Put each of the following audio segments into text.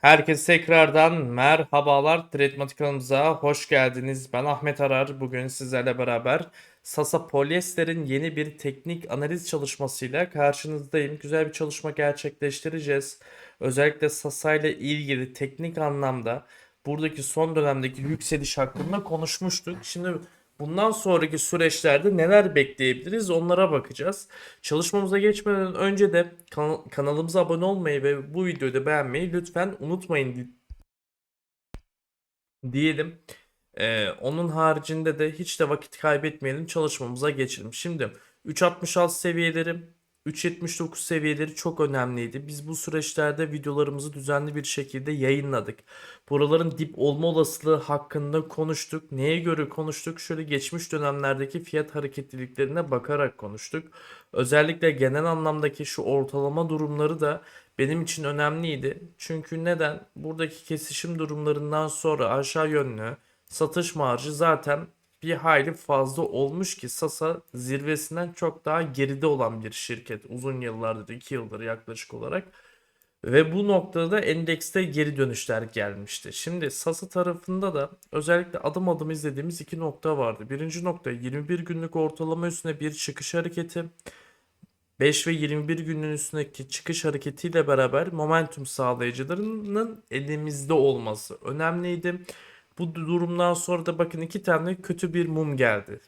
Herkese tekrardan merhabalar. Tradematik kanalımıza hoş geldiniz. Ben Ahmet Arar. Bugün sizlerle beraber Sasa Polyester'in yeni bir teknik analiz çalışmasıyla karşınızdayım. Güzel bir çalışma gerçekleştireceğiz. Özellikle Sasa ile ilgili teknik anlamda buradaki son dönemdeki yükseliş hakkında konuşmuştuk. Şimdi bundan sonraki süreçlerde neler bekleyebiliriz onlara bakacağız. Çalışmamıza geçmeden önce de kan- kanalımıza abone olmayı ve bu videoyu da beğenmeyi lütfen unutmayın di- diyelim. Ee, onun haricinde de hiç de vakit kaybetmeyelim çalışmamıza geçelim. Şimdi 3.66 seviyeleri 3.79 seviyeleri çok önemliydi. Biz bu süreçlerde videolarımızı düzenli bir şekilde yayınladık. Buraların dip olma olasılığı hakkında konuştuk. Neye göre konuştuk? Şöyle geçmiş dönemlerdeki fiyat hareketliliklerine bakarak konuştuk. Özellikle genel anlamdaki şu ortalama durumları da benim için önemliydi. Çünkü neden? Buradaki kesişim durumlarından sonra aşağı yönlü satış marjı zaten bir hayli fazla olmuş ki Sasa zirvesinden çok daha geride olan bir şirket. Uzun yıllardır, 2 yıldır yaklaşık olarak. Ve bu noktada da endekste geri dönüşler gelmişti. Şimdi Sasa tarafında da özellikle adım adım izlediğimiz iki nokta vardı. Birinci nokta 21 günlük ortalama üstüne bir çıkış hareketi. 5 ve 21 günün üstündeki çıkış hareketiyle beraber momentum sağlayıcılarının elimizde olması önemliydi. Bu durumdan sonra da bakın iki tane kötü bir mum geldi.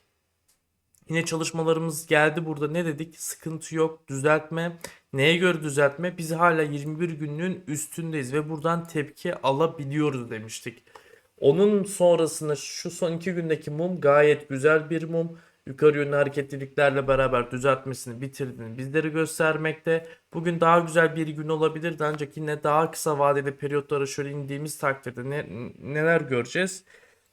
Yine çalışmalarımız geldi burada ne dedik? Sıkıntı yok düzeltme. Neye göre düzeltme? Biz hala 21 günlüğün üstündeyiz ve buradan tepki alabiliyoruz demiştik. Onun sonrasında şu son iki gündeki mum gayet güzel bir mum. Yukarı yönlü hareketliliklerle beraber düzeltmesini bitirdiğini bizleri göstermekte. Bugün daha güzel bir gün olabilirdi ancak yine daha kısa vadeli periyotlara şöyle indiğimiz takdirde ne, neler göreceğiz?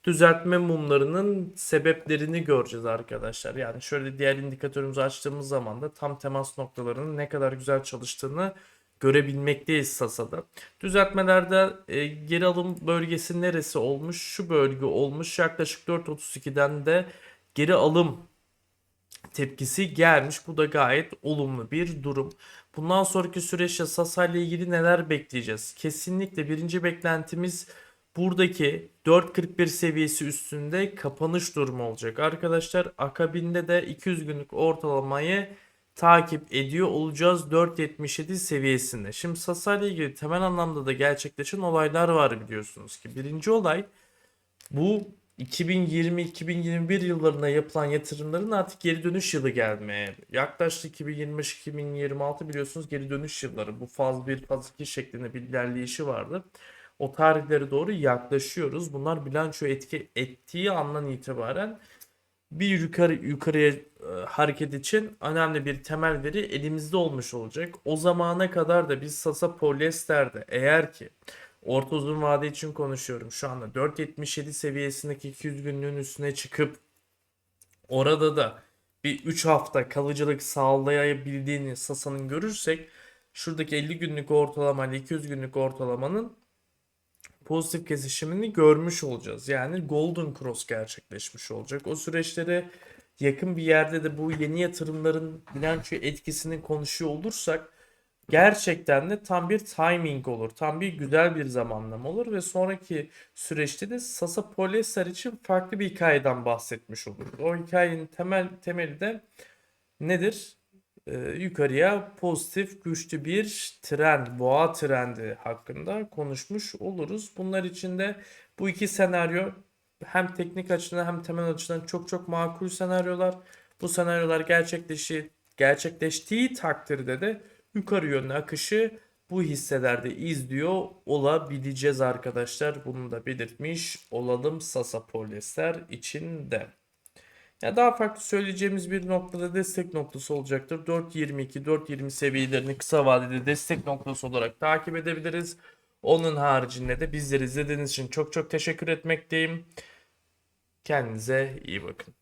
Düzeltme mumlarının sebeplerini göreceğiz arkadaşlar. Yani şöyle diğer indikatörümüzü açtığımız zaman da tam temas noktalarının ne kadar güzel çalıştığını görebilmekteyiz Sasa'da. Düzeltmelerde e, geri alım bölgesi neresi olmuş? Şu bölge olmuş. Yaklaşık 4.32'den de geri alım tepkisi gelmiş. Bu da gayet olumlu bir durum. Bundan sonraki süreçte Sasa ile ilgili neler bekleyeceğiz? Kesinlikle birinci beklentimiz buradaki 4.41 seviyesi üstünde kapanış durumu olacak. Arkadaşlar akabinde de 200 günlük ortalamayı takip ediyor olacağız 4.77 seviyesinde. Şimdi Sasa ile ilgili temel anlamda da gerçekleşen olaylar var biliyorsunuz ki. Birinci olay bu 2020-2021 yıllarına yapılan yatırımların artık geri dönüş yılı gelmeye yaklaştı 2025-2026 biliyorsunuz geri dönüş yılları bu faz 1 faz 2 şeklinde bir ilerleyişi vardı. O tarihlere doğru yaklaşıyoruz. Bunlar bilanço etki ettiği andan itibaren bir yukarı yukarıya e, hareket için önemli bir temel veri elimizde olmuş olacak. O zamana kadar da biz Sasa Polyester'de eğer ki orta uzun vade için konuşuyorum şu anda 4.77 seviyesindeki 200 günlüğün üstüne çıkıp orada da bir 3 hafta kalıcılık sağlayabildiğini Sasa'nın görürsek şuradaki 50 günlük ortalama ile 200 günlük ortalamanın pozitif kesişimini görmüş olacağız. Yani Golden Cross gerçekleşmiş olacak. O süreçlere yakın bir yerde de bu yeni yatırımların bilanço etkisini konuşuyor olursak gerçekten de tam bir timing olur. Tam bir güzel bir zamanlama olur ve sonraki süreçte de Sasa Polyester için farklı bir hikayeden bahsetmiş oluruz. O hikayenin temel temeli de nedir? Ee, yukarıya pozitif güçlü bir trend, boğa trendi hakkında konuşmuş oluruz. Bunlar için de bu iki senaryo hem teknik açıdan hem temel açıdan çok çok makul senaryolar. Bu senaryolar gerçekleşi, gerçekleştiği takdirde de yukarı yönlü akışı bu hisselerde izliyor olabileceğiz arkadaşlar. Bunu da belirtmiş olalım Sasa Polyester için de. Ya daha farklı söyleyeceğimiz bir noktada destek noktası olacaktır. 4.22, 4.20 seviyelerini kısa vadede destek noktası olarak takip edebiliriz. Onun haricinde de bizleri izlediğiniz için çok çok teşekkür etmekteyim. Kendinize iyi bakın.